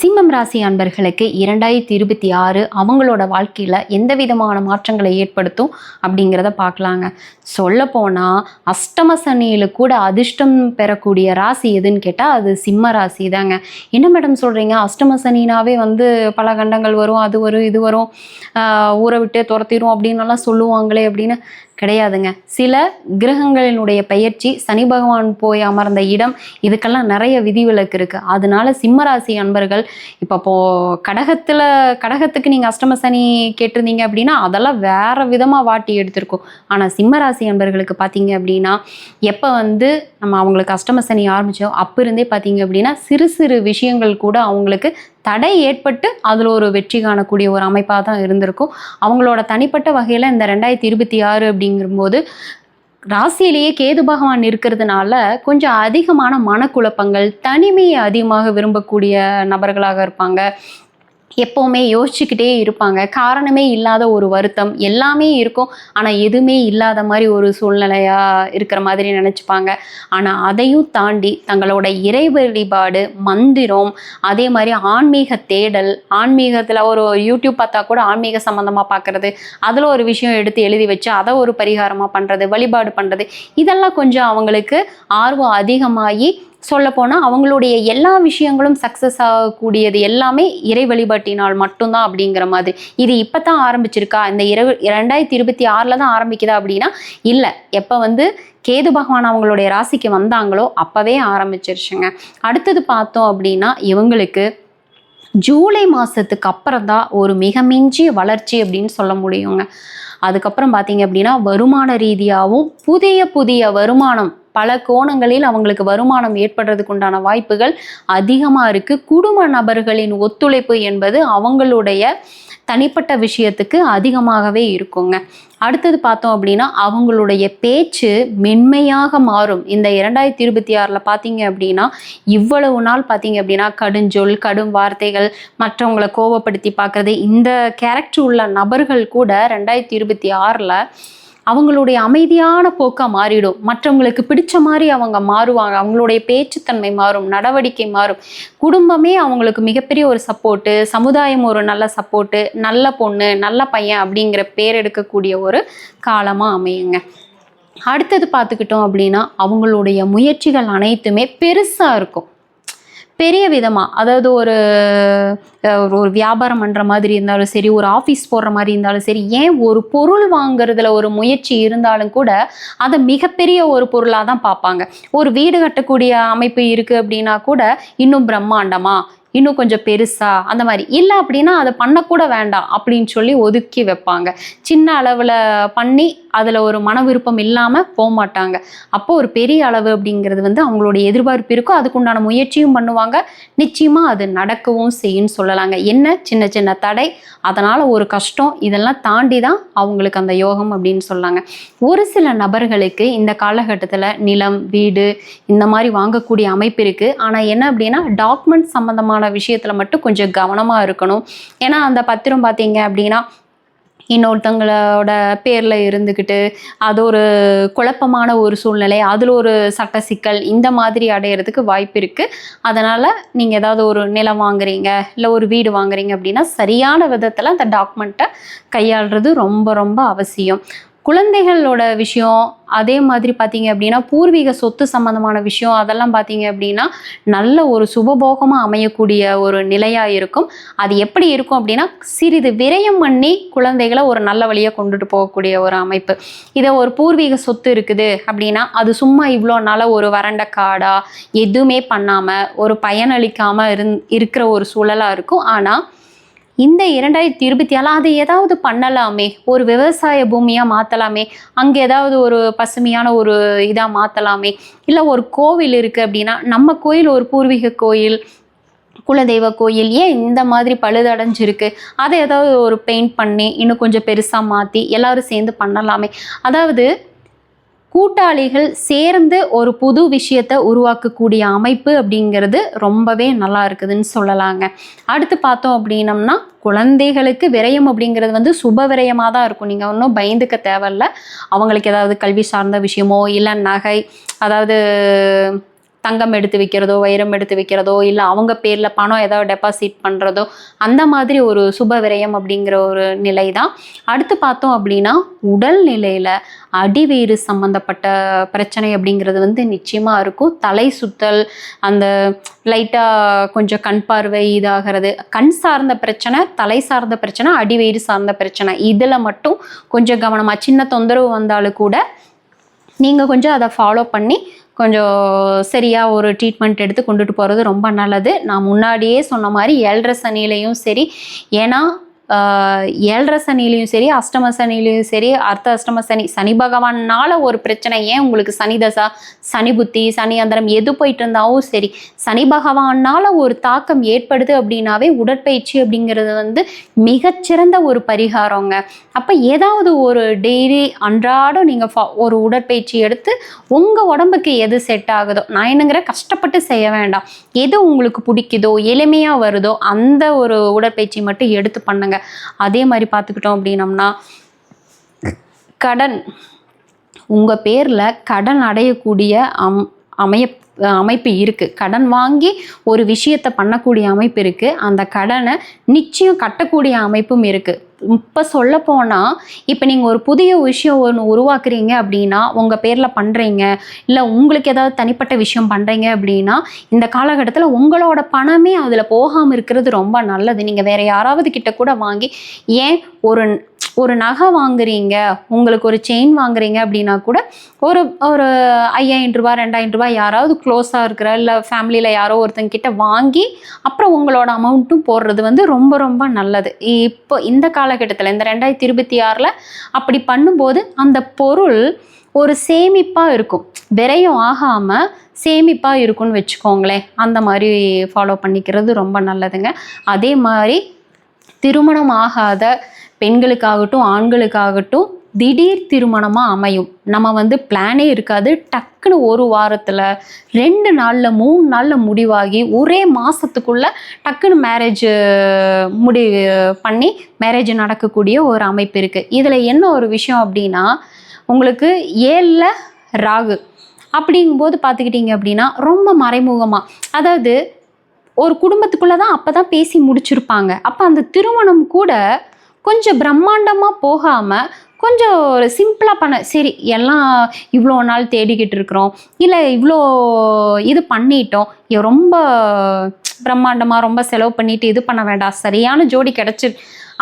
சிம்மம் ராசி அன்பர்களுக்கு இரண்டாயிரத்தி இருபத்தி ஆறு அவங்களோட வாழ்க்கையில் எந்த விதமான மாற்றங்களை ஏற்படுத்தும் அப்படிங்கிறத பார்க்கலாங்க. சொல்லப்போனால் அஷ்டம சனியில் கூட அதிர்ஷ்டம் பெறக்கூடிய ராசி எதுன்னு கேட்டால் அது சிம்ம ராசி தாங்க. என்ன மேடம் சொல்கிறீங்க அஷ்டம சனினாவே வந்து பல கண்டங்கள் வரும் அது வரும் இது வரும். ஊரை விட்டு துரத்திடும் அப்படின்னுலாம் சொல்லுவாங்களே அப்படின்னு. கிடையாதுங்க. சில கிரகங்களினுடைய பெயர்ச்சி சனி பகவான் போய் அமர்ந்த இடம் இதுக்கெல்லாம் நிறைய விதிவிலக்கு இருக்குது அதனால சிம்மராசி அன்பர்கள் இப்போ போ கடகத்தில் கடகத்துக்கு நீங்கள் அஷ்டம சனி கேட்டிருந்தீங்க அப்படின்னா அதெல்லாம் வேற விதமாக வாட்டி எடுத்திருக்கும். ஆனால் சிம்மராசி அன்பர்களுக்கு பார்த்தீங்க அப்படின்னா எப்போ வந்து நம்ம அவங்களுக்கு அஷ்டம சனி ஆரம்பித்தோம் அப்போ இருந்தே பார்த்தீங்க அப்படின்னா சிறு சிறு விஷயங்கள் கூட அவங்களுக்கு தடை ஏற்பட்டு அதில் ஒரு வெற்றி காணக்கூடிய ஒரு அமைப்பாக தான் இருந்திருக்கும். அவங்களோட தனிப்பட்ட வகையில் இந்த ரெண்டாயிரத்தி இருபத்தி ஆறு அப்படிங்கும்போது ராசியிலேயே கேது பகவான் இருக்கிறதுனால கொஞ்சம் அதிகமான மனக்குழப்பங்கள் தனிமையை அதிகமாக விரும்பக்கூடிய நபர்களாக இருப்பாங்க. எப்போவுமே யோசிச்சுக்கிட்டே இருப்பாங்க. காரணமே இல்லாத ஒரு வருத்தம் எல்லாமே இருக்கும். ஆனால் எதுவுமே இல்லாத மாதிரி ஒரு சூழ்நிலையாக இருக்கிற மாதிரி நினச்சிப்பாங்க. ஆனால் அதையும் தாண்டி தங்களோட இறை வழிபாடு மந்திரம் அதே மாதிரி ஆன்மீக தேடல் ஆன்மீகத்தில் ஒரு யூடியூப் பார்த்தா கூட ஆன்மீக சம்மந்தமாக பார்க்குறது அதில் ஒரு விஷயம் எடுத்து எழுதி வச்சு அதை ஒரு பரிகாரமாக பண்ணுறது வழிபாடு பண்ணுறது இதெல்லாம் கொஞ்சம் அவங்களுக்கு ஆர்வம் அதிகமாகி சொல்லப்போனால் அவங்களுடைய எல்லா விஷயங்களும் சக்ஸஸ் ஆகக்கூடியது எல்லாமே இறை வழிபாட்டினால் மட்டும்தான் அப்படிங்கிற மாதிரி. இது இப்போ தான் ஆரம்பிச்சிருக்கா? இந்த இரவு ரெண்டாயிரத்தி இருபத்தி ஆறில் தான் ஆரம்பிக்குதா அப்படின்னா இல்லை. எப்போ வந்து கேது பகவான் அவங்களுடைய ராசிக்கு வந்தாங்களோ அப்போவே ஆரம்பிச்சிருச்சுங்க. அடுத்தது பார்த்தோம் அப்படின்னா இவங்களுக்கு ஜூலை மாதத்துக்கு அப்புறம் தான் ஒரு மிக மிஞ்சிய வளர்ச்சி அப்படின்னு சொல்ல முடியுங்க. அதுக்கப்புறம் பார்த்தீங்க அப்படின்னா வருமான ரீதியாகவும் புதிய புதிய வருமானம் பல கோணங்களில் அவங்களுக்கு வருமானம் ஏற்படுறதுக்கு உண்டான வாய்ப்புகள் அதிகமாக இருக்குது குடும்ப நபர்களின் ஒத்துழைப்பு என்பது அவங்களுடைய தனிப்பட்ட விஷயத்துக்கு அதிகமாகவே இருக்குங்க. அடுத்தது பார்த்தோம் அப்படின்னா அவங்களுடைய பேச்சு மென்மையாக மாறும். இந்த இரண்டாயிரத்தி இருபத்தி ஆறில் பார்த்தீங்க அப்படின்னா இவ்வளவு நாள் பார்த்தீங்க அப்படின்னா கடுஞ்சொல் கடும் வார்த்தைகள் மற்றவங்களை கோவப்படுத்தி பார்க்குறது இந்த கேரக்டர் உள்ள நபர்கள் கூட ரெண்டாயிரத்தி இருபத்தி ஆறில் அவங்களுடைய அமைதியான போக்காக மாறிடும். மற்றவங்களுக்கு பிடிச்ச மாதிரி அவங்க மாறுவாங்க. அவங்களுடைய பேச்சுத்தன்மை மாறும் நடவடிக்கை மாறும். குடும்பமே அவங்களுக்கு மிகப்பெரிய ஒரு சப்போர்ட்டு சமுதாயம் ஒரு நல்ல சப்போர்ட்டு நல்ல பொண்ணு நல்ல பையன் அப்படிங்கிற பேர் எடுக்கக்கூடிய ஒரு காலமாக அமையுங்க. அடுத்தது பார்த்துக்கிட்டோம் அப்படின்னா அவங்களுடைய முயற்சிகள் அனைத்துமே பெருசாக இருக்கும். பெரிய விதமாக அதாவது ஒரு ஒரு- ஒரு வியாபாரம் பண்ணுற மாதிரி இருந்தாலும் சரி ஒரு ஆஃபீஸ் போடுற மாதிரி இருந்தாலும் சரி ஏன் ஒரு பொருள் வாங்குறதுல ஒரு முயற்சி இருந்தாலும் கூட அதை மிகப்பெரிய ஒரு பொருளாக தான் பார்ப்பாங்க. ஒரு வீடு கட்டக்கூடிய அமைப்பு இருக்குது அப்படின்னா கூட இன்னும் பிரம்மாண்டமாக இன்னும் கொஞ்சம் பெருசா அந்த மாதிரி. இல்லை அப்படின்னா அதை பண்ணக்கூட வேண்டாம் அப்படின்னு சொல்லி ஒதுக்கி வைப்பாங்க. சின்ன அளவில் பண்ணி அதில் ஒரு மன விருப்பம் இல்லாமல் போக மாட்டாங்க அப்போ ஒரு பெரிய அளவு அப்படிங்கிறது வந்து அவங்களுடைய எதிர்பார்ப்பு இருக்கும். அதுக்குண்டான முயற்சியும் பண்ணுவாங்க. நிச்சயமாக அது நடக்கவும் செய்யும்னு சொல்லலாங்க. என்ன? சின்ன சின்ன தடை. அதனால் ஒரு கஷ்டம். இதெல்லாம் தாண்டி தான் அவங்களுக்கு அந்த யோகம் அப்படின்னு சொல்லாங்க. ஒரு சில நபர்களுக்கு இந்த காலகட்டத்தில் நிலம் வீடு இந்த மாதிரி வாங்கக்கூடிய அமைப்பு இருக்குது ஆனால் என்ன அப்படின்னா டாக்குமெண்ட் சம்மந்தமான விஷயத்தில் மட்டும் கொஞ்சம் கவனமாக இருக்கணும். ஏன்னா அந்த பத்திரம் பார்த்தீங்க அப்படின்னா இன்னொருத்தங்களோட பேரில் இருந்துக்கிட்டு அது ஒரு குழப்பமான ஒரு சூழ்நிலை அதில் ஒரு சட்ட சிக்கல் இந்த மாதிரி அடையிறதுக்கு வாய்ப்பு இருக்குது அதனால் நீங்கள் ஏதாவது ஒரு நிலம் வாங்குறீங்க இல்லை ஒரு வீடு வாங்குறீங்க அப்படின்னா சரியான விதத்தில் அந்த டாக்குமெண்ட்டை கையாளுறது ரொம்ப ரொம்ப அவசியம். குழந்தைகளோட விஷயம் அதே மாதிரி பார்த்தீங்க அப்படின்னா பூர்வீக சொத்து சம்மந்தமான விஷயம் அதெல்லாம் பார்த்தீங்க அப்படின்னா நல்ல ஒரு சுபபோகமாக அமையக்கூடிய ஒரு நிலையாக இருக்கும். அது எப்படி இருக்கும் அப்படின்னா சிறிது விரயம் பண்ணி குழந்தைகளை ஒரு நல்ல வழியாக கொண்டுட்டு போகக்கூடிய ஒரு அமைப்பு. இதை ஒரு பூர்வீக சொத்து இருக்குது அப்படின்னா அது சும்மா இவ்வளோ நாளாக ஒரு வறண்ட காடாக எதுவுமே பண்ணாமல் ஒரு பயனளிக்காமல் இருந் இருக்கிற ஒரு சூழலாக இருக்கும். ஆனால் இந்த இரண்டாயிரத்தி இருபத்தி ஏழு அது ஏதாவது பண்ணலாமே ஒரு விவசாய பூமியாக மாற்றலாமே அங்கே ஏதாவது ஒரு பசுமையான ஒரு இதாக மாற்றலாமே இல்லை ஒரு கோவில் இருக்குது அப்படின்னா நம்ம கோயில் ஒரு பூர்வீக கோயில் குலதெய்வ கோயில் ஏன் இந்த மாதிரி பழுதடைஞ்சிருக்கு? அதை ஏதாவது ஒரு பெயிண்ட் பண்ணி இன்னும் கொஞ்சம் பெருசாக மாற்றி எல்லாரும் சேர்ந்து பண்ணலாமே. அதாவது கூட்டாளிகள் சேர்ந்து ஒரு புது விஷயத்தை உருவாக்கக்கூடிய அமைப்பு அப்படிங்கிறது ரொம்பவே நல்லா இருக்குதுன்னு சொல்லலாங்க. அடுத்து பார்த்தோம் அப்படின்னம்னா குழந்தைகளுக்கு விரயம் அப்படிங்கிறது வந்து சுப விரயமாக தான் இருக்கும். நீங்கள் ஒன்றும் பயந்துக்க தேவையில்ல. அவங்களுக்கு ஏதாவது கல்வி சார்ந்த விஷயமோ இல்லை நகை அதாவது தங்கம் எடுத்து வைக்கிறதோ வைரம் எடுத்து வைக்கிறதோ இல்லை அவங்க பேரில் பணம் ஏதாவது டெபாசிட் பண்ணுறதோ அந்த மாதிரி ஒரு சுப விரயம் அப்படிங்கிற ஒரு நிலை தான் அடுத்து பார்த்தோம் அப்படின்னா உடல் நிலையில் அடிவயிறு சம்மந்தப்பட்ட பிரச்சனை அப்படிங்கிறது வந்து நிச்சயமாக இருக்கும். தலை சுத்தல் அந்த லைட்டாக கொஞ்சம் கண் பார்வை இதாகிறது. கண் சார்ந்த பிரச்சனை தலை சார்ந்த பிரச்சனை அடிவயிறு சார்ந்த பிரச்சனை. இதில் மட்டும் கொஞ்சம் கவனமாக சின்ன தொந்தரவு வந்தாலும் கூட நீங்கள் கொஞ்சம் அதை ஃபாலோ பண்ணி கொஞ்சம் சரியாக ஒரு ட்ரீட்மெண்ட் எடுத்து கொண்டுட்டு போகிறது ரொம்ப நல்லது. நான் முன்னாடியே சொன்ன மாதிரி ஏழரை சனிலையும் சரி. ஏன்னா ஏழரை சனிலையும் சரி அஷ்டம சனிலையும் சரி அர்த்த அஷ்டம சனி சனி பகவானால ஒரு பிரச்சனை ஏன் உங்களுக்கு சனி தசா சனி புத்தி சனி அந்தரம் எது போயிட்டு இருந்தாலும் சரி சனி பகவானால ஒரு தாக்கம் ஏற்படுது அப்படின்னாவே உடற்பயிற்சி அப்படிங்கிறது வந்து மிகச்சிறந்த ஒரு பரிகாரங்க. அப்போ ஏதாவது ஒரு டெய்லி அன்றாடம் நீங்கள் ஒரு உடற்பயிற்சி எடுத்து உங்கள் உடம்புக்கு எது செட் ஆகுதோ நான் என்னங்கிற கஷ்டப்பட்டு செய்ய வேண்டாம். எது உங்களுக்கு பிடிக்குதோ எளிமையாக வருதோ அந்த ஒரு உடற்பயிற்சி மட்டும் எடுத்து பண்ணுங்க. அதே மாதிரி பார்த்துக்கிட்டோம் அப்படின்னம்னா கடன். உங்கள் பேரில் கடன் அடையக்கூடிய அம் அமைய அமைப்பு இருக்குது கடன் வாங்கி ஒரு விஷயத்தை பண்ணக்கூடிய அமைப்பு இருக்குது அந்த கடனை நிச்சயம் கட்டக்கூடிய அமைப்பும் இருக்குது இப்போ சொல்ல போனால் இப்போ நீங்கள் ஒரு புதிய விஷயம் ஒன்று உருவாக்குறீங்க அப்படின்னா உங்கள் பேரில் பண்ணுறீங்க இல்லை உங்களுக்கு ஏதாவது தனிப்பட்ட விஷயம் பண்ணுறீங்க அப்படின்னா இந்த காலகட்டத்தில் உங்களோட பணமே அதில் போகாமல் இருக்கிறது ரொம்ப நல்லது. நீங்கள் வேறு யாராவது கிட்ட கூட வாங்கி ஏன் ஒரு ஒரு நகை வாங்குறீங்க உங்களுக்கு ஒரு செயின் வாங்குறீங்க அப்படின்னா கூட ஒரு ஒரு ஐயாயிரம் ரூபாய் ரெண்டாயிரம் ரூபாய் யாராவது க்ளோஸாக இருக்கிற இல்லை ஃபேமிலியில் யாரோ ஒருத்தங்க கிட்ட வாங்கி அப்புறம் உங்களோட அமௌண்ட்டும் போடுறது வந்து ரொம்ப ரொம்ப நல்லது. இப்போ இந்த காலகட்டத்தில் இந்த ரெண்டாயிரத்தி இருபத்தி ஆறில் அப்படி பண்ணும்போது அந்த பொருள் ஒரு சேமிப்பாக இருக்கும். விரையும் ஆகாமல் சேமிப்பாக இருக்கும்னு வச்சுக்கோங்களேன். அந்த மாதிரி ஃபாலோ பண்ணிக்கிறது ரொம்ப நல்லதுங்க. அதே மாதிரி திருமணம் ஆகாத பெண்களுக்காகட்டும் ஆண்களுக்காகட்டும் திடீர் திருமணமாக அமையும். நம்ம வந்து பிளானே இருக்காது. டக்குன்னு ஒரு வாரத்தில் ரெண்டு நாளில் மூணு நாளில் முடிவாகி ஒரே மாதத்துக்குள்ளே டக்குன்னு மேரேஜ் முடி பண்ணி மேரேஜ் நடக்கக்கூடிய ஒரு அமைப்பு இருக்குது இதில் என்ன ஒரு விஷயம் அப்படின்னா உங்களுக்கு ஏழில் ராகு அப்படிங்கும்போது பார்த்துக்கிட்டிங்க அப்படின்னா ரொம்ப மறைமுகமாக அதாவது ஒரு குடும்பத்துக்குள்ளே தான் அப்போ தான் பேசி முடிச்சிருப்பாங்க. அப்போ அந்த திருமணம் கூட கொஞ்சம் பிரம்மாண்டமாக போகாமல் கொஞ்சம் ஒரு சிம்பிளாக பண்ண சரி எல்லாம் இவ்வளோ நாள் தேடிக்கிட்டு இருக்கிறோம். இல்லை இவ்வளோ இது பண்ணிட்டோம். ரொம்ப பிரம்மாண்டமாக ரொம்ப செலவு பண்ணிட்டு இது பண்ண வேண்டாம். சரியான ஜோடி கிடச்சி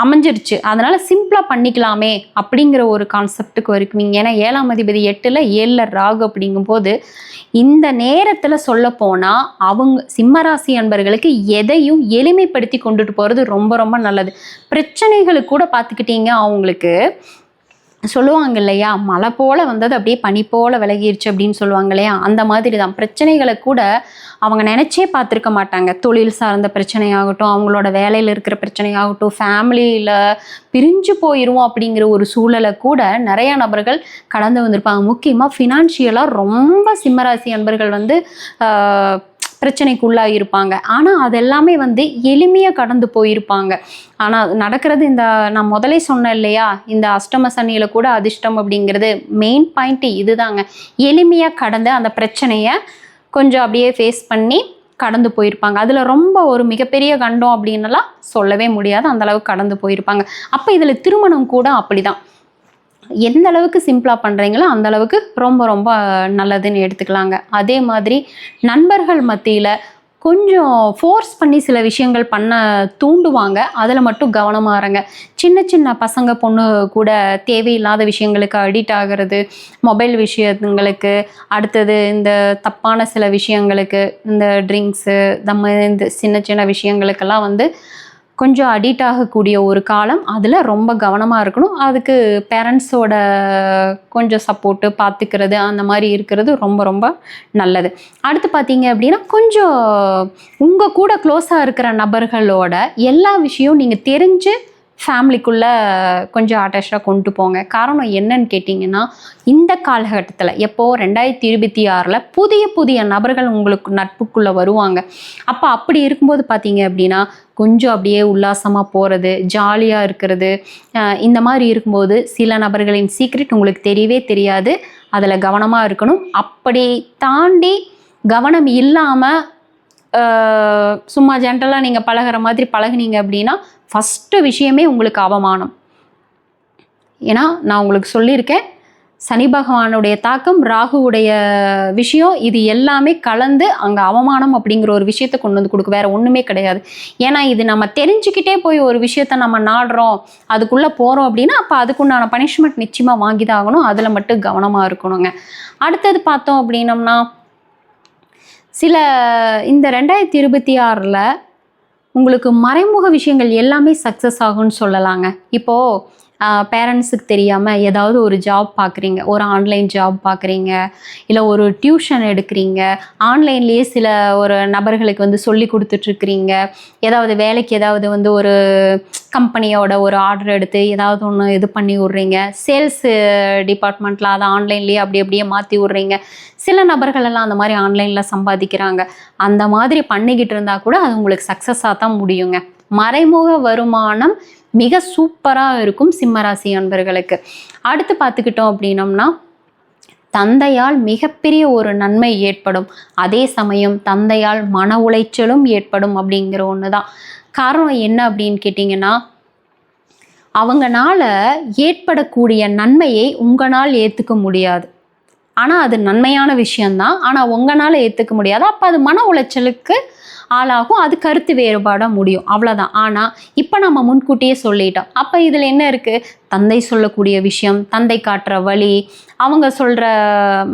அமைஞ்சிருச்சு. அதனால சிம்பிளாக பண்ணிக்கலாமே அப்படிங்கிற ஒரு கான்செப்டுக்கு வருக்குவீங்க ஏன்னா ஏழாம் அதிபதி எட்டில் ஏழில் ராகு அப்படிங்கும்போது இந்த நேரத்தில் சொல்லப்போனால் அவங்க சிம்மராசி அன்பர்களுக்கு எதையும் எளிமைப்படுத்தி கொண்டுட்டு போகிறது ரொம்ப ரொம்ப நல்லது. பிரச்சனைகளுக்கு கூட பார்த்துக்கிட்டீங்க அவங்களுக்கு. சொல்லுவாங்க இல்லையா மழை போல வந்தது அப்படியே பனி போல விலகிருச்சு அப்படின்னு சொல்லுவாங்க இல்லையா அந்த மாதிரி தான் பிரச்சனைகளை கூட அவங்க நினச்சே பார்த்துருக்க மாட்டாங்க. தொழில் சார்ந்த பிரச்சனையாகட்டும் அவங்களோட வேலையில் இருக்கிற பிரச்சனையாகட்டும் ஃபேமிலியில் பிரிஞ்சு போயிடுவோம் அப்படிங்கிற ஒரு சூழலை கூட நிறைய நபர்கள் கடந்து வந்திருப்பாங்க. முக்கியமாக ஃபினான்ஷியலாக ரொம்ப சிம்மராசி அன்பர்கள் வந்து பிரச்சனைக்குள்ளாக இருப்பாங்க ஆனால் அதெல்லாமே வந்து எளிமையாக கடந்து போயிருப்பாங்க. ஆனால் நடக்கிறது இந்த நான் முதலே சொன்னேன் இல்லையா? இந்த அஷ்டம சனியில் கூட அதிர்ஷ்டம் அப்படிங்கிறது மெயின் பாயிண்ட்டு இதுதாங்க. எளிமையாக கடந்து அந்த பிரச்சனையை கொஞ்சம் அப்படியே ஃபேஸ் பண்ணி கடந்து போயிருப்பாங்க. அதில் ரொம்ப ஒரு மிகப்பெரிய கண்டம் அப்படின்னுலாம் சொல்லவே முடியாது. அந்த அளவுக்கு கடந்து போயிருப்பாங்க. அப்போ இதில் திருமணம் கூட அப்படிதான். எந்த அளவுக்கு சிம்பிளாக பண்ணுறீங்களோ அந்த அளவுக்கு ரொம்ப ரொம்ப நல்லதுன்னு எடுத்துக்கலாங்க. அதே மாதிரி நண்பர்கள் மத்தியில் கொஞ்சம் ஃபோர்ஸ் பண்ணி சில விஷயங்கள் பண்ண தூண்டுவாங்க. அதில் மட்டும் கவனமாக இருங்க. சின்ன சின்ன பசங்க பொண்ணு கூட தேவையில்லாத விஷயங்களுக்கு அடிக்ட் ஆகிறது மொபைல் விஷயங்களுக்கு அடுத்தது இந்த தப்பான சில விஷயங்களுக்கு இந்த ட்ரிங்க்ஸு தம்ம இந்த சின்ன சின்ன விஷயங்களுக்கெல்லாம் வந்து கொஞ்சம் அடிக்ட் ஆகக்கூடிய ஒரு காலம். அதில் ரொம்ப கவனமாக இருக்கணும். அதுக்கு பேரண்ட்ஸோட கொஞ்சம் சப்போர்ட்டு பார்த்துக்கிறது அந்த மாதிரி இருக்கிறது ரொம்ப ரொம்ப நல்லது. அடுத்து பார்த்தீங்க அப்படின்னா கொஞ்சம் உங்கள் கூட க்ளோஸாக இருக்கிற நபர்களோட எல்லா விஷயம் நீங்கள் தெரிஞ்சு ஃபேமிலிக்குள்ளே கொஞ்சம் அட்டாச்சாக கொண்டு போங்க. காரணம் என்னன்னு கேட்டிங்கன்னா இந்த காலகட்டத்தில் எப்போது ரெண்டாயிரத்தி இருபத்தி ஆறில் புதிய புதிய நபர்கள் உங்களுக்கு நட்புக்குள்ளே வருவாங்க. அப்போ அப்படி இருக்கும்போது பார்த்தீங்க அப்படின்னா கொஞ்சம் அப்படியே உல்லாசமாக போகிறது ஜாலியாக இருக்கிறது இந்த மாதிரி இருக்கும்போது சில நபர்களின் சீக்ரெட் உங்களுக்கு தெரியவே தெரியாது. அதில் கவனமாக இருக்கணும். அப்படி தாண்டி கவனம் இல்லாமல் சும்மா ஜென்ரலாக நீங்கள் பழகுற மாதிரி பழகுனீங்க அப்படின்னா ஃபஸ்ட்டு விஷயமே உங்களுக்கு அவமானம். ஏன்னா நான் உங்களுக்கு சொல்லியிருக்கேன் சனி பகவானுடைய தாக்கம் ராகுவுடைய விஷயம் இது எல்லாமே கலந்து அங்கே அவமானம் அப்படிங்கிற ஒரு விஷயத்த கொண்டு வந்து கொடுக்கும். வேறு ஒன்றுமே கிடையாது. ஏன்னா இது நம்ம தெரிஞ்சுக்கிட்டே போய் ஒரு விஷயத்த நம்ம நாடுறோம் அதுக்குள்ளே போகிறோம் அப்படின்னா அப்போ அதுக்குண்டான பனிஷ்மெண்ட் நிச்சயமாக வாங்கி தான் ஆகணும். அதில் மட்டும் கவனமாக இருக்கணுங்க. அடுத்தது பார்த்தோம் அப்படின்னம்னா சில இந்த ரெண்டாயிரத்தி இருபத்தி ஆறில் உங்களுக்கு மறைமுக விஷயங்கள் எல்லாமே சக்ஸஸ் ஆகும்னு சொல்லலாங்க. இப்போது பேரண்ட்ஸுக்கு தெரியாமல் ஏதாவது ஒரு ஜாப் பார்க்குறீங்க ஒரு ஆன்லைன் ஜாப் பார்க்குறீங்க இல்லை ஒரு டியூஷன் எடுக்கிறீங்க ஆன்லைன்லேயே சில ஒரு நபர்களுக்கு வந்து சொல்லி கொடுத்துட்ருக்குறீங்க ஏதாவது வேலைக்கு ஏதாவது வந்து ஒரு கம்பெனியோட ஒரு ஆர்டர் எடுத்து ஏதாவது ஒன்று இது பண்ணி விட்றீங்க சேல்ஸ் டிபார்ட்மெண்ட்டில் அதை ஆன்லைன்லேயே அப்படி அப்படியே மாற்றி விட்றீங்க. சில நபர்களெல்லாம் அந்த மாதிரி ஆன்லைனில் சம்பாதிக்கிறாங்க. அந்த மாதிரி பண்ணிக்கிட்டு இருந்தால் கூட அது உங்களுக்கு சக்ஸஸாக தான் முடியுங்க. மறைமுக வருமானம் மிக சூப்பராக இருக்கும் சிம்மராசி அன்பர்களுக்கு. அடுத்து பார்த்துக்கிட்டோம் அப்படின்னம்னா தந்தையால் மிகப்பெரிய ஒரு நன்மை ஏற்படும். அதே சமயம் தந்தையால் மன உளைச்சலும் ஏற்படும் அப்படிங்கிற ஒன்று தான் காரணம் என்ன அப்படின்னு கேட்டிங்கன்னா அவங்களால ஏற்படக்கூடிய நன்மையை உங்களால் ஏற்றுக்க முடியாது. ஆனால் அது நன்மையான விஷயந்தான் ஆனால் உங்களால் ஏற்றுக்க முடியாது. அப்போ அது மன உளைச்சலுக்கு ஆளாகும். அது கருத்து வேறுபாடாக முடியும். அவ்வளோதான் ஆனால் இப்போ நம்ம முன்கூட்டியே சொல்லிட்டோம். அப்போ இதில் என்ன இருக்குது தந்தை சொல்லக்கூடிய விஷயம் தந்தை காட்டுற வழி அவங்க சொல்கிற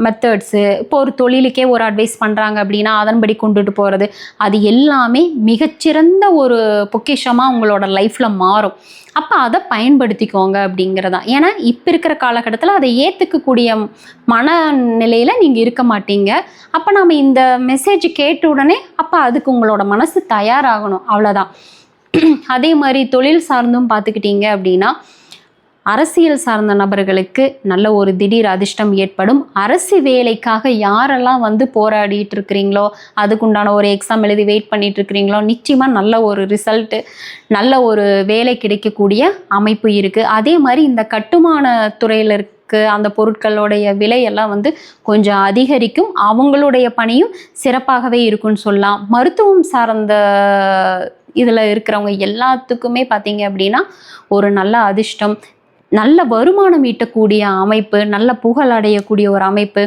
மெத்தட்ஸு இப்போ ஒரு தொழிலுக்கே ஒரு அட்வைஸ் பண்ணுறாங்க அப்படின்னா அதன்படி கொண்டுட்டு போகிறது அது எல்லாமே மிகச்சிறந்த ஒரு பொக்கிஷமாக உங்களோட லைஃப்பில் மாறும். அப்போ அதை பயன்படுத்திக்கோங்க அப்படிங்கிறதா. ஏன்னா இப்போ இருக்கிற காலகட்டத்தில் அதை ஏற்றுக்கக்கூடிய மனநிலையில் நீங்கள் இருக்க மாட்டீங்க. அப்போ நம்ம இந்த மெசேஜ் கேட்ட உடனே அப்போ அதுக்கு உங்களோட மனசு தயாராகணும். அவ்வளோதான் அதே மாதிரி தொழில் சார்ந்தும் பார்த்துக்கிட்டீங்க அப்படின்னா அரசியல் சார்ந்த நபர்களுக்கு நல்ல ஒரு திடீர் அதிர்ஷ்டம் ஏற்படும். அரசு வேலைக்காக யாரெல்லாம் வந்து போராடிட்டு இருக்கிறீங்களோ அதுக்குண்டான ஒரு எக்ஸாம் எழுதி வெயிட் பண்ணிட்டு இருக்கிறீங்களோ நிச்சயமாக நல்ல ஒரு ரிசல்ட்டு நல்ல ஒரு வேலை கிடைக்கக்கூடிய அமைப்பு இருக்குது அதே மாதிரி இந்த கட்டுமான துறையில் இருக்க அந்த பொருட்களுடைய விலையெல்லாம் வந்து கொஞ்சம் அதிகரிக்கும். அவங்களுடைய பணியும் சிறப்பாகவே இருக்கும்னு சொல்லலாம். மருத்துவம் சார்ந்த இதில் இருக்கிறவங்க எல்லாத்துக்குமே பார்த்தீங்க அப்படின்னா ஒரு நல்ல அதிர்ஷ்டம். நல்ல வருமானம் ஈட்டக்கூடிய அமைப்பு நல்ல புகழ் அடையக்கூடிய ஒரு அமைப்பு.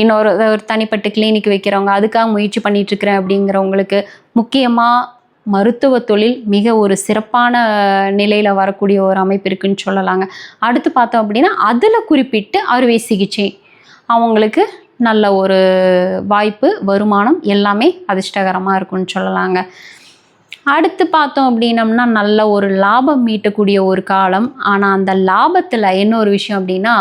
இன்னொரு ஒரு தனிப்பட்ட கிளினிக் வைக்கிறவங்க அதுக்காக முயற்சி பண்ணிட்டு இருக்கிறேன் அப்படிங்கிறவங்களுக்கு முக்கியமாக மருத்துவ தொழில் மிக ஒரு சிறப்பான நிலையில் வரக்கூடிய ஒரு அமைப்பு இருக்குன்னு சொல்லலாங்க. அடுத்து பார்த்தோம் அப்படின்னா அதில் குறிப்பிட்டு அறுவை சிகிச்சை. அவங்களுக்கு நல்ல ஒரு வாய்ப்பு வருமானம் எல்லாமே அதிர்ஷ்டகரமாக இருக்குன்னு சொல்லலாங்க. அடுத்து பார்த்தோம் அப்படின்னம்னா நல்ல ஒரு லாபம் மீட்டக்கூடிய ஒரு காலம். ஆனால் அந்த லாபத்தில் என்ன ஒரு விஷயம் அப்படின்னா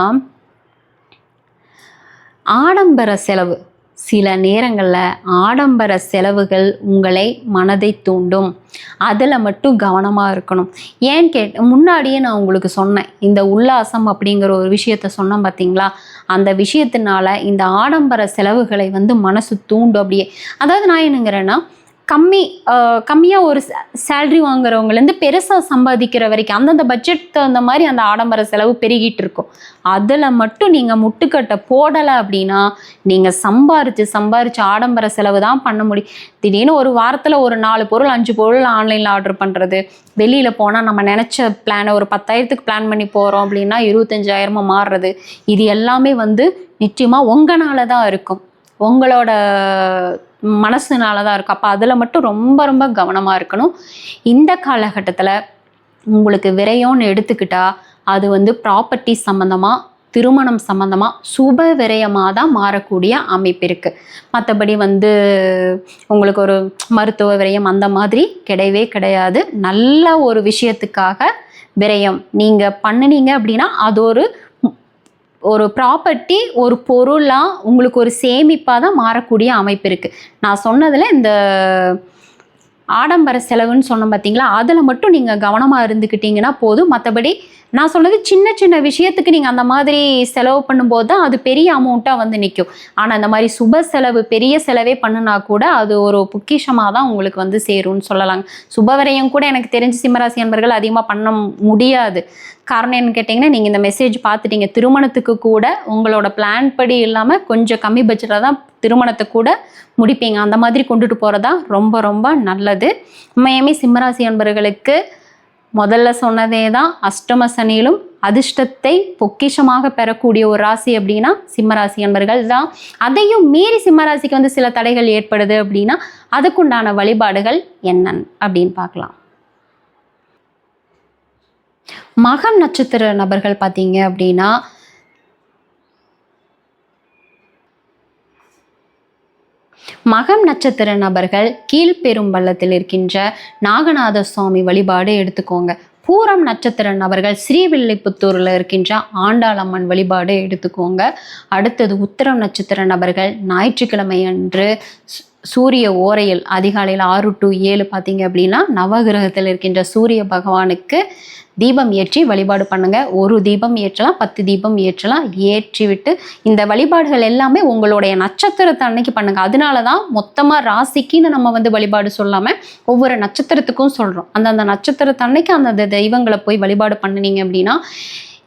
ஆடம்பர செலவு. சில நேரங்களில் ஆடம்பர செலவுகள் உங்களை மனதை தூண்டும். அதில் மட்டும் கவனமாக இருக்கணும். ஏன்னு கேட் முன்னாடியே நான் உங்களுக்கு சொன்னேன். இந்த உல்லாசம் அப்படிங்கிற ஒரு விஷயத்த சொன்னேன் பார்த்தீங்களா அந்த விஷயத்தினால இந்த ஆடம்பர செலவுகளை வந்து மனசு தூண்டும் அப்படியே. அதாவது நான் என்னங்கிறேன்னா கம்மி கம்மியாக ஒரு சேல்ரி வாங்குறவங்கலேருந்து பெருசாக சம்பாதிக்கிற வரைக்கும் அந்தந்த பட்ஜெட் தகுந்த மாதிரி அந்த ஆடம்பர செலவு பெருகிட்டு இருக்கும். அதில் மட்டும் நீங்கள் முட்டுக்கட்டை போடலை அப்படின்னா நீங்கள் சம்பாரித்து சம்பாரித்து ஆடம்பர செலவு தான் பண்ண முடியும். திடீர்னு ஒரு வாரத்தில் ஒரு நாலு பொருள் அஞ்சு பொருள் ஆன்லைனில் ஆர்டர் பண்ணுறது வெளியில் போனால் நம்ம நினச்ச பிளானை ஒரு பத்தாயிரத்துக்கு பிளான் பண்ணி போகிறோம் அப்படின்னா இருபத்தஞ்சாயிரமாக மாறுறது. இது எல்லாமே வந்து நிச்சயமாக உங்களால தான் இருக்கும். உங்களோட மனசுனால தான் இருக்கும் அப்போ அதில் மட்டும் ரொம்ப ரொம்ப கவனமாக இருக்கணும். இந்த காலகட்டத்தில் உங்களுக்கு விரயம்னு எடுத்துக்கிட்டா அது வந்து ப்ராப்பர்ட்டி சம்மந்தமாக திருமணம் சம்மந்தமாக சுப விரயமாக தான் மாறக்கூடிய அமைப்பு இருக்குது மற்றபடி வந்து உங்களுக்கு ஒரு மருத்துவ விரயம் அந்த மாதிரி கிடையவே கிடையாது. நல்ல ஒரு விஷயத்துக்காக விரயம் நீங்கள் பண்ணினீங்க அப்படின்னா அது ஒரு ஒரு ப்ராப்பர்ட்டி ஒரு பொருளாக உங்களுக்கு ஒரு சேமிப்பாக தான் மாறக்கூடிய அமைப்பு இருக்குது நான் சொன்னதில் இந்த ஆடம்பர செலவுன்னு சொன்னோம் பார்த்தீங்களா அதில் மட்டும் நீங்கள் கவனமாக இருந்துக்கிட்டீங்கன்னா போதும். மற்றபடி நான் சொன்னது சின்ன சின்ன விஷயத்துக்கு நீங்கள் அந்த மாதிரி செலவு பண்ணும்போது தான் அது பெரிய அமௌண்ட்டாக வந்து நிற்கும் ஆனால் அந்த மாதிரி சுப செலவு பெரிய செலவே பண்ணுனா கூட அது ஒரு பொக்கிஷமாக தான் உங்களுக்கு வந்து சேரும்னு சொல்லலாங்க. சுபவரையும் கூட எனக்கு தெரிஞ்சு சிம்மராசி அன்பர்கள் அதிகமாக பண்ண முடியாது. காரணம் என்னன்னு கேட்டிங்கன்னா நீங்கள் இந்த மெசேஜ் பார்த்துட்டீங்க. திருமணத்துக்கு கூட உங்களோட பிளான் படி இல்லாமல் கொஞ்சம் கம்மி பட்ஜெட்டில் தான் திருமணத்தை கூட முடிப்பீங்க. அந்த மாதிரி கொண்டுட்டு போகிறதா ரொம்ப ரொம்ப நல்லது. உண்மையுமே சிம்மராசி அன்பர்களுக்கு முதல்ல சொன்னதே தான் அஷ்டம சனியிலும் அதிர்ஷ்டத்தை பொக்கிஷமாக பெறக்கூடிய ஒரு ராசி அப்படின்னா சிம்மராசி என்பர்கள் தான் அதையும் மீறி சிம்மராசிக்கு வந்து சில தடைகள் ஏற்படுது அப்படின்னா அதுக்குண்டான வழிபாடுகள் என்னன்னு அப்படின்னு பார்க்கலாம். மகம் நட்சத்திர நபர்கள் பார்த்தீங்க அப்படின்னா மகம் நட்சத்திர நபர்கள் கீழ்பெரும்பள்ளத்தில் இருக்கின்ற நாகநாத சுவாமி வழிபாடு எடுத்துக்கோங்க. பூரம் நட்சத்திர நபர்கள் ஸ்ரீவில்லிபுத்தூரில் இருக்கின்ற ஆண்டாளம்மன் வழிபாடு எடுத்துக்கோங்க. அடுத்தது உத்தரம் நட்சத்திர நபர்கள் ஞாயிற்றுக்கிழமை அன்று சு- சூரிய ஓரையில் அதிகாலையில் ஆறு டு ஏழு பார்த்தீங்க அப்படின்னா நவகிரகத்தில் இருக்கின்ற சூரிய பகவானுக்கு தீபம் ஏற்றி வழிபாடு பண்ணுங்க. ஒரு தீபம் ஏற்றலாம் பத்து தீபம் ஏற்றலாம் ஏற்றி விட்டு இந்த வழிபாடுகள் எல்லாமே உங்களுடைய நட்சத்திரத்தை அன்னைக்கு பண்ணுங்க. அதனால தான் மொத்தமாக ராசிக்குன்னு நம்ம வந்து வழிபாடு சொல்லாமல் ஒவ்வொரு நட்சத்திரத்துக்கும் சொல்கிறோம் அந்தந்த நட்சத்திரத்தை அன்னைக்கு அந்தந்த தெய்வங்களை போய் வழிபாடு பண்ணுனீங்க அப்படின்னா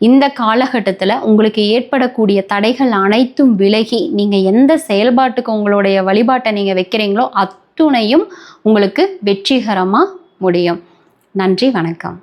இந்த காலகட்டத்தில் உங்களுக்கு ஏற்படக்கூடிய தடைகள் அனைத்தும் விலகி நீங்கள் எந்த செயல்பாட்டுக்கு உங்களுடைய வழிபாட்டை நீங்கள் வைக்கிறீங்களோ அத்துணையும் உங்களுக்கு வெற்றிகரமாக முடியும். நன்றி வணக்கம்.